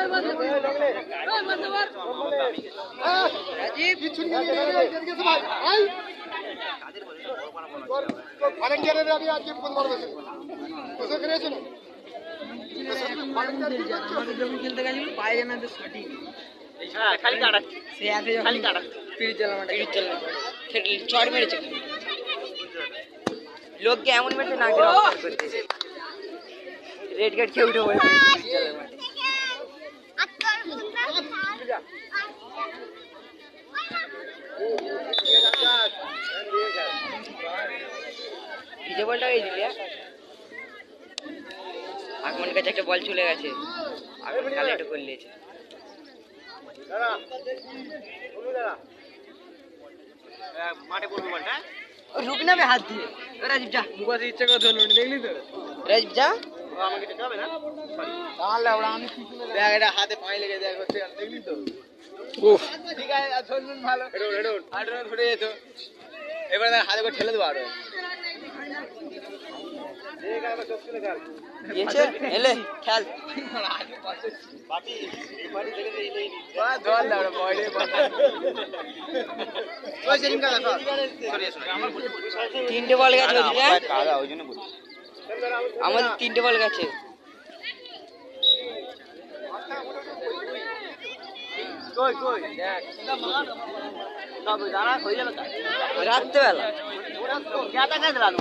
বলান বলান ভালো ভালো ভালো এই খেলতে গেছিল পায়ে না তো সঠিক হ্যাঁ খালি কাটাচ্ছে সে এতে যখন খালি কাটাচ্ছে পিড়ি চালামাটা পিড়ি চালানো চড় মেরেছে লোককে এমন মেরেছে না করতেছে রেড কার্ড খেয়ে উঠে পড়েছে পিড়ি চালার মাঠে। ভিজে বলটা এই দিলি আগমন কাছে একটা বল চলে গেছে। আগমন কালে একটু করে নিয়েছে। মাঠে পড়বে বলটা রুক না হাত দিয়ে। রাজীব যা। মুখাতে ইচ্ছা করে ধরলো দেখলি তো রাজীব যা। আমাকে যেতে হবে না তাহলে ওরা আমি দেখ এটা হাতে পায়ে লেগে যায়। করতে দেখলি তো? ঠিক আছে আর ভালো। হেডুন হেডুন। আট ধরে যেত। এবারে হাতে করে ঠেলে দেবো আরও। তিনটে বল গেছে আমাদের তিনটে বল গেছে। কই কই? দেখ। তবে দাঁড়া হয়ে যাবে রাত্রেবেলা। কাজ লাগল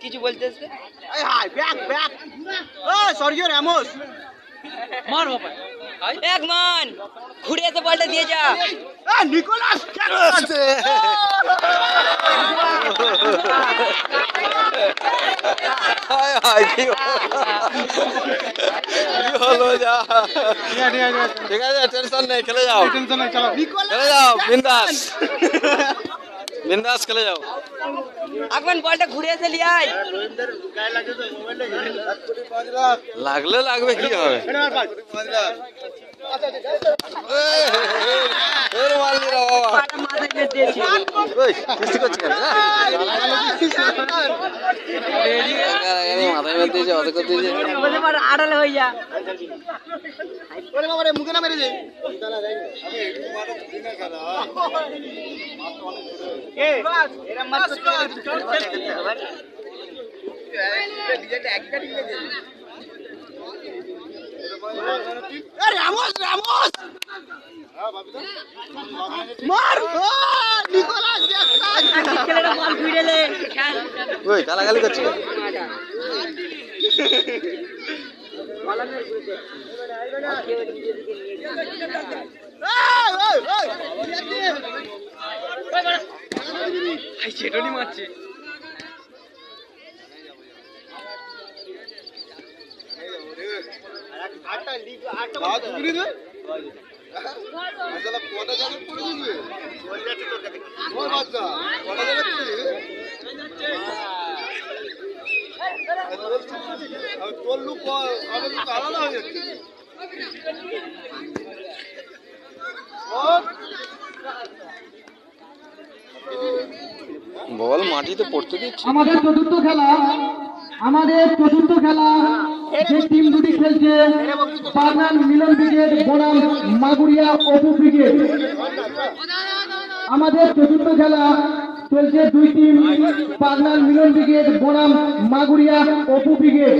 কিছু বলতেছে এই হাই ব্যাক ব্যাক ও সরিও রামোস। মার বাবা এক মান ঘুরে এসে বলটা দিয়ে যা। এ নিকোলাস কেন আছে হায় হায় কি কি হলো যা? ঠিক আছে টেনশন নেই খেলে যাও। খেলে যাও বিন্দাস। বিন্দাস খেলে যাও। আগমন বলটা ঘুরে এসে লিয়ে আয়। লাগলে লাগবে কি হবে? আড়ালে হয়ে যা মুখে না মেরে দে এ এরা মাত রামোস রামোস! মার ও নিকোলাস ছেলেটা বল খেল ওই গালাগালি করছে মারছে। বল মাটিতে পড়তে দিচ্ছে। আমাদের চতুর্থ খেলা আমাদের চতুর্থ খেলা। যে টিম দুটি খেলছে বাগান মিলন ব্রিগেড বনাম মাগুরিয়া অপু ব্রিগেড আমাদের চতুর্থ খেলা চলছে দুই টিম পাগনাল মিলন ব্রিগেড বনাম মাগুরিয়া অপু ব্রিগেড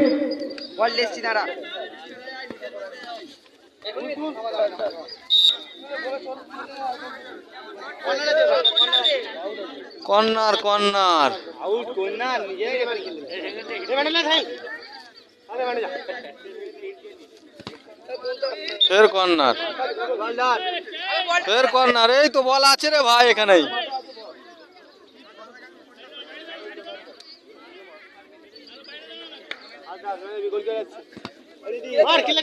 দাঁড়া কর্নার কর্নার আউট কোন নিজে ফের কর্নার গোলদার ফের কর্নার এই তো বল আছে রে ভাই এখানেই মার খেলে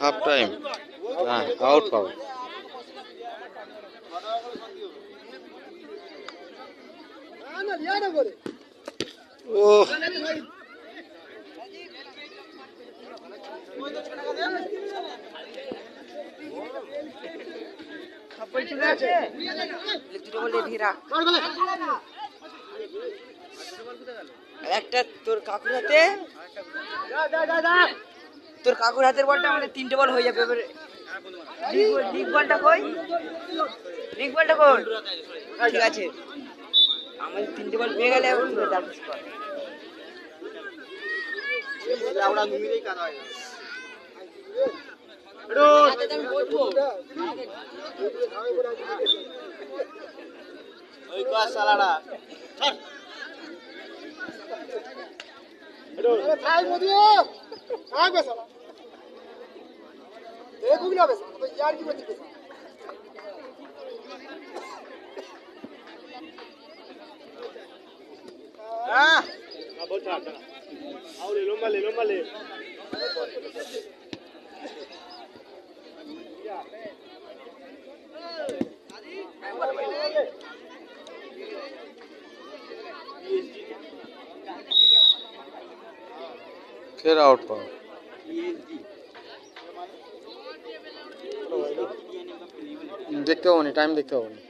হাফ টাইম হ্যাঁ আউট পাবে ও দুটো আর একটা তোর কাকুর হাতে? তোর কাকুর হাতের বলটা আমাদের তিনটে বল হয়ে যাবে এবারে। লিগ বলটা কই? লিগ বলটা কই? ঠিক আছে। আমাদের তিনটে বল পেয়ে গেলে এখন দাঁড়িয়ে স্কোর ফের আউট পাবে দেখতে পাবো নি টাইম দেখতে পাবো নি দুটো বাহান্ন বল বিগ বল বিগ এই দিয়ে দিয়েছে ওরা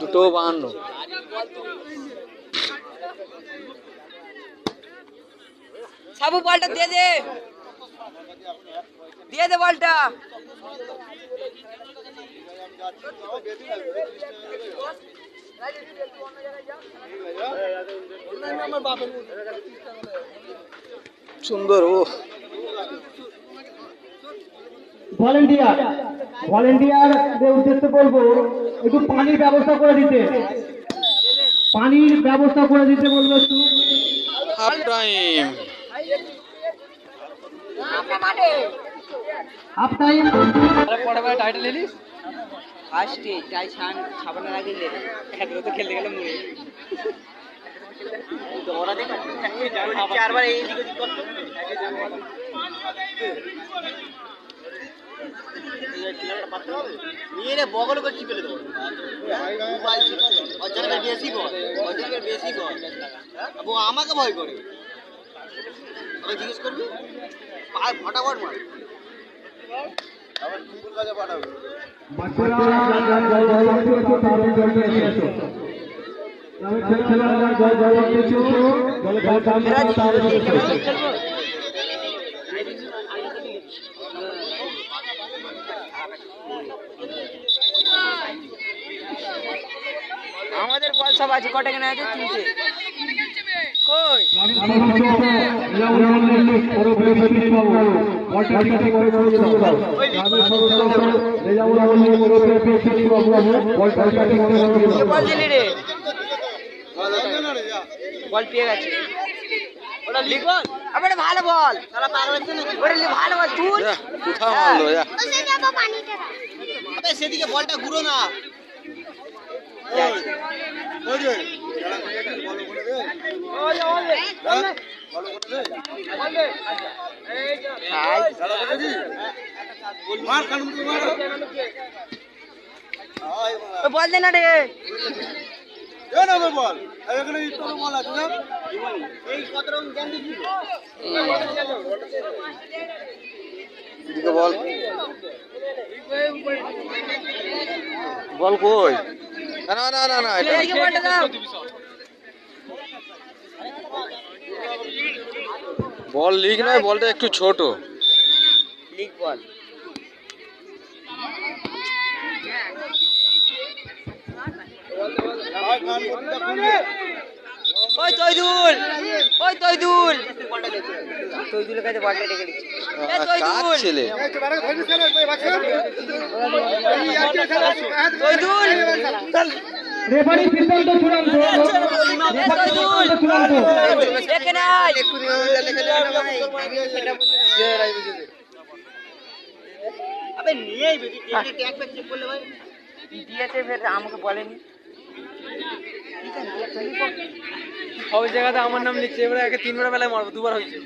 দুটো বাহান্ন। সাবু বলটা দিয়ে দে। দিয়ে দে বলটা। সুন্দর ও। ভলেন্টিয়ার ভলেন্টিয়ারদের উদ্দেশ্যে বলব একটু পানির ব্যবস্থা করে দিতে। পানির ব্যবস্থা করে দিতে বলব একটু। Half time. Half time. ফার্স্টে ছান খেতে তো খেলতে গেলে মরে চারবার এই দিকে নিয়ে বগল করে চিপে দেবো অজানের বেশি বল বেশি বল আমাকে ভয় করে তোরা জিজ্ঞেস করবি ফটাফট মার তাড়াতাড়ি এসো। আমাদের বল সব আছে কটা কেনা আছে? তিনটে। কই? বল দিলি রে। বল পেয়ে গেছে। ওটা বল ভালো বল ওটা ভালো বল তুই মারলো সেদিকে বলটা ঘুরো না বল দে না রে কত রকম জ্ঞান দিচ্ছি এদিকে বল বল কই না না না না এটা বল লিগ নয় বলটা একটু ছোট লিগ বল ওই তৈদুল ওই তৈদুল। তৈদুলের কাছে বলটা রেখে দিচ্ছি। এ তৈদুল। ছেলে? তৈদুল। রেফারি সিদ্ধান্ত চূড়ান্ত। তৈদুল। চূড়ান্ত। এখানে আবে নিয়েই বেশি ট্যাগ ফ্যাগ চেক করলে ভাই। দিয়েছে ফের আমাকে বলেনি। সব জায়গাতে আমার নাম লিখছে। এবারে একে তিনবার বেলায় মারবো দুবার হয়েছে।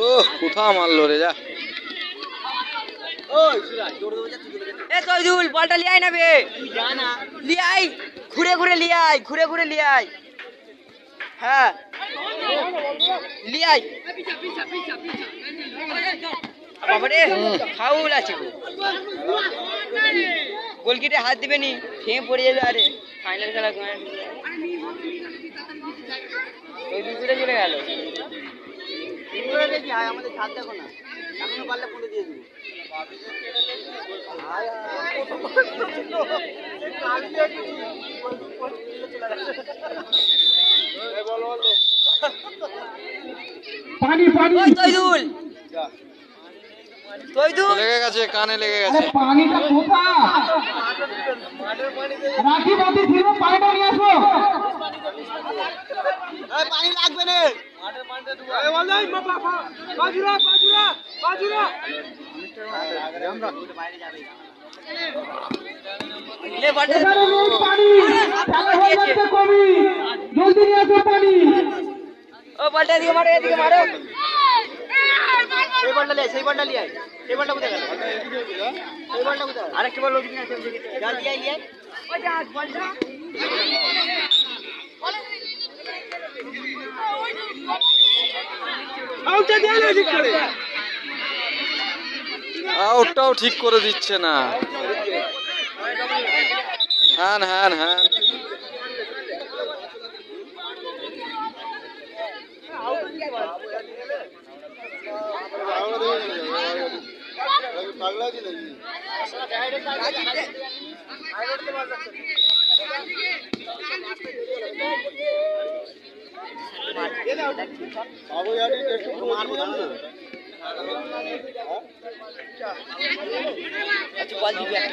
ও কোথা মারলো রে যা। এ তৈদুল বলটা লিয়ে আয় না। বে ঘুরে ঘুরে লিয়ে আয় ঘুরে ঘুরে লিয়ে আয় হ্যাঁ লিয়ে আয় বাবারে ফাউল আছে গোলকিটে হাত দিবে নি ভেঙে পড়ে যাবে আরে। ফাইনাল খেলা ওই দুপুরে চলে গেল। দেখি আয় আমাদের ছাদ দেখো না এখনও পারলে কোনটা দিয়ে দেবো। পানি পানি লেগে গেছে কানে লেগে গেছে। পানিটা কোথা রাখি বাতি ছিল পানিটা নিয়ে আসো। পানি লাগবে না। ও বলটা এদিকে মারো এদিকে মারো। সেই বলটা লিয়ে সেই বলটা লিয়ে আয়। সেই বলটা কোথায় গেল? সেই বলটা কোথায়? আরেকটা বল ওদিকে আছে ওদিকে। যা লিয়ে আয়, ওই যা বলটা। আউটটাও ঠিক করে দিচ্ছে না। হ্যাঁ হ্যাঁ হ্যান। মারবো জানো না? আচ্ছা বল একটা।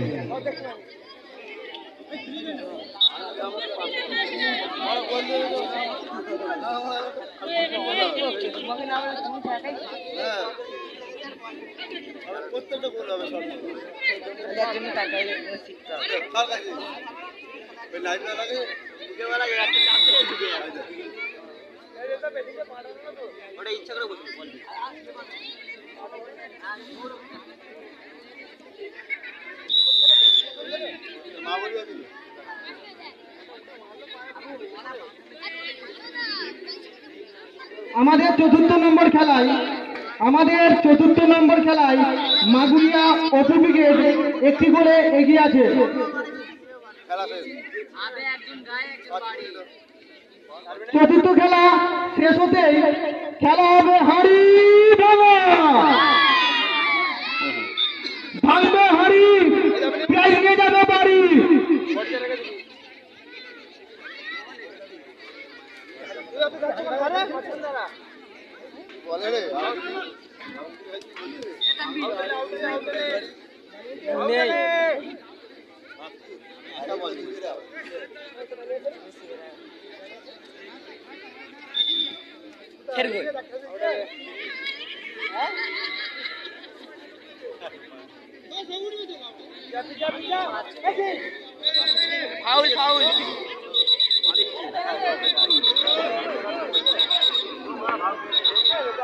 তোমাকে না বলে তুমি থাকাই প্রত্যেকটা গোল হবে সব। যার জন্য তাকাইলে শিখতে হবে বিকেলবেলা একটা চাপ দিয়ে ঢুকে ওটা ইচ্ছা করে বলছি বল। আমাদের চতুর্থ নম্বর খেলায়, আমাদের চতুর্থ নম্বর খেলায় মাগুরিয়া অপু ব্রিগেড একটি করে এগিয়ে আছে। চতুর্থ খেলা শেষ হতেই খেলা হবে হাড়ি ভাঙা ভাঙবে হাড়ি প্রাইজ নিয়ে যাবে বাড়ি ফের গোল ফাউল ফাউল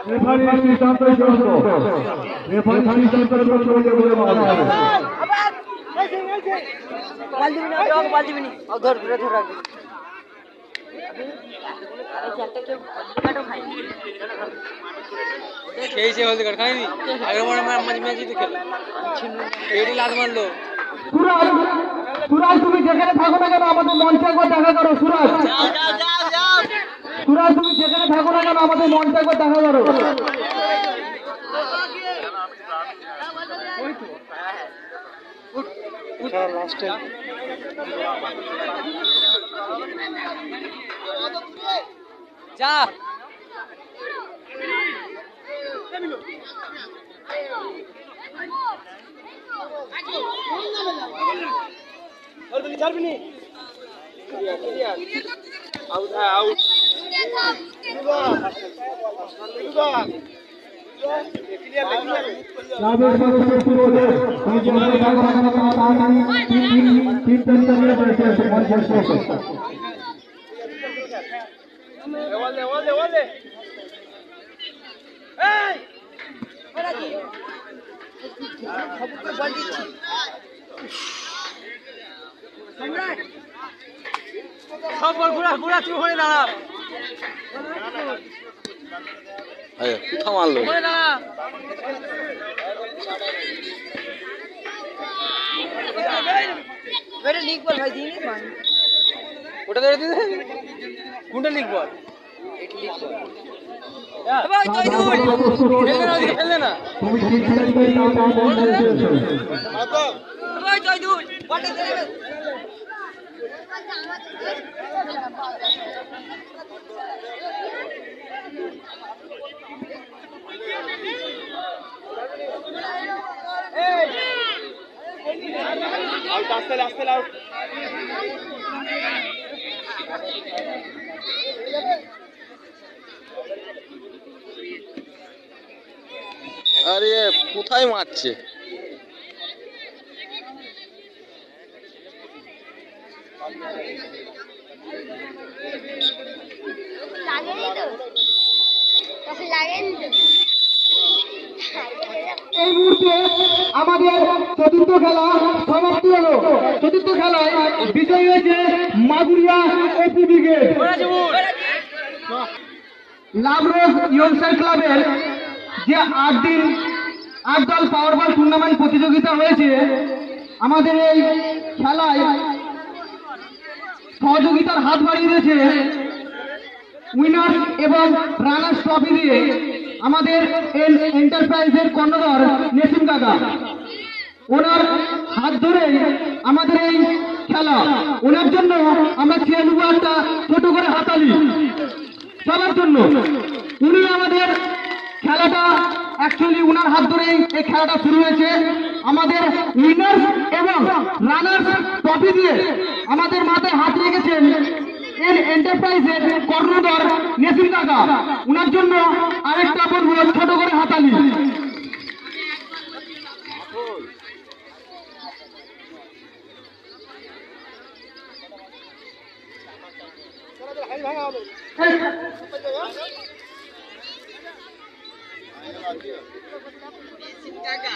রেফারি সিদ্ধান্ত রেফারি সিদ্ধান্ত বলে বলা হবে হলদি কার্ড খাইনি আগের বার আমার মাঝে খেলো। মারলো। সুরাজ সুরাজ তুমি যেখানে থাকো না কেন আমাদের মঞ্চে একবার দেখা করো সুরাজ। যাও যাও যাও। সুরাজ তুমি যেখানে থাকো না কেন আমাদের মঞ্চে একবার দেখা করো। যা। ক্লাবের সদস্য পুরোদে সব বল পুরা পুরা তুই ওখানে দাঁড়া কোথা মারলো? ওখানে দাঁড়া বেরে লিখ বল ভাই দিন ওটা ধরে দিতে কোনটা লিখ বল ভাই তুই দূর ফেললে না তুই দূর বলটা দে আরে কোথায় মারছে? এই মুহূর্তে আমাদের চতুর্থ খেলা সমাপ্তি হলো। চতুর্থ খেলায় বিজয়ী হয়েছে মাগুরিয়া এপি ব্রিগেড। ক্লাবের যে আট দিন, আট দল টুর্নামেন্ট প্রতিযোগিতা হয়েছে, আমাদের এই খেলায় সহযোগিতার হাত বাড়িয়ে দিয়েছে উইনার এবং রানার্স ট্রফি দিয়ে আমাদের এন এন্টারপ্রাইজের কর্ণধর নেসিম কাকা। ওনার হাত ধরে আমাদের এই খেলা। ওনার জন্য আমরা চেয়ে নেব একটা ছোট করে হাতালি। সবার জন্য। উনি আমাদের খেলাটা অ্যাকচুয়ালি উনার হাত ধরেই এই খেলাটা শুরু হয়েছে। আমাদের উইনার এবং রানার্স ট্রফি দিয়ে আমাদের মাথায় হাত রেখেছেন এন এন্টারপ্রাইজের কর্ণধর নেসিম কাকা। উনার জন্য আরেকটা বলব ছোট করে হাতালি। কাকা।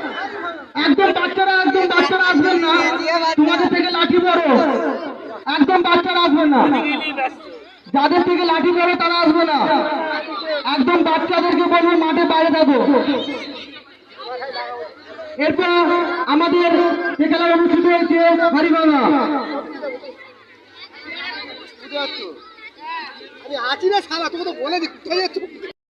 একদম বাচ্চারা একদম বাচ্চারা আসবেন না। তোমাদের থেকে লাঠি বড় একদম বাচ্চারা না। যাদের থেকে লাঠি বড় তারা আসবে না। একদম বাচ্চাদেরকে বলব, মাঠে বাইরে থাকো এরপর আমাদের যে খেলা অনুষ্ঠিত হয়েছে হারিবাংলা আছি না সারা তোকে তো বলে দিচ্ছি।